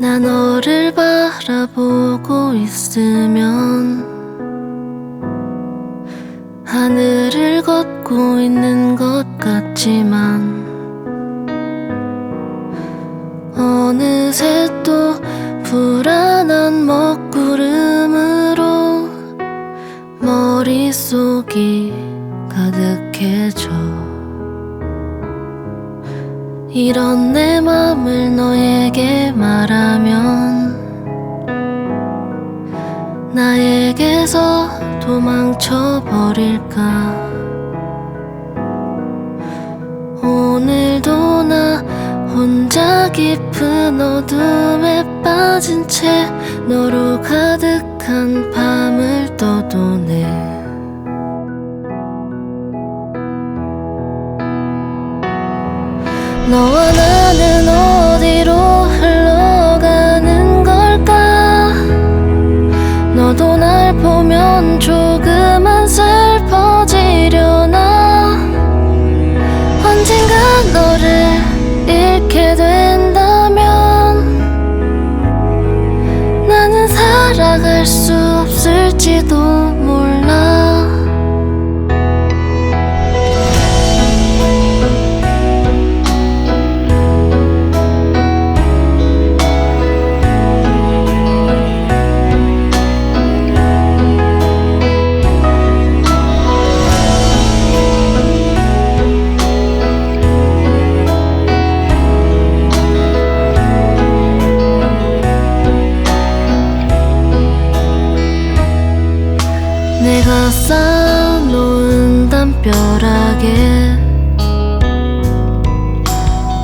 나 너를 바라보고 있으면 하늘을 걷고 있는 것 같지만 어느새 또 불안한 먹구름으로 머릿속이 가득해져 이런 내 맘을 너에게 말하면 나에게서 도망쳐 버릴까? 오늘도 나 혼자 깊은 어둠에 빠진 채 너로 가득한 밤을 떠도네 너와 나는 어디로 흘러가는 걸까? 너도 날 보면 조금은 슬퍼지려나? 언젠가 너를 잃게 된다면 나는 살아갈 수 없을지도 몰라 내가 쌓아놓은 담벼락에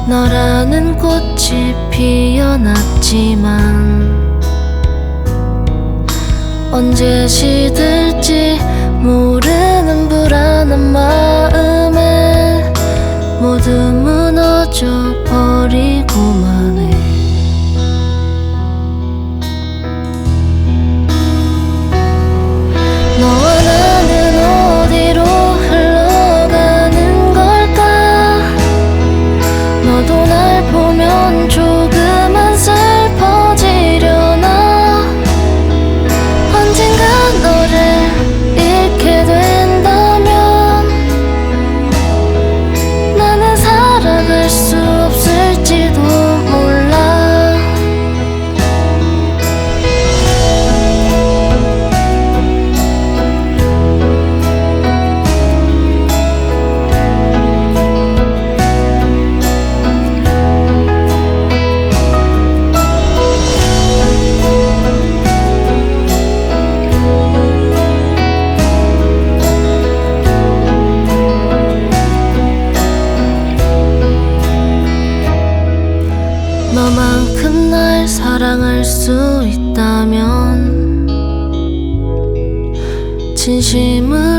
너라는 꽃이 피어났지만 언제 시들지 너도 날 보면 조금 사랑할 수 있다면 텐데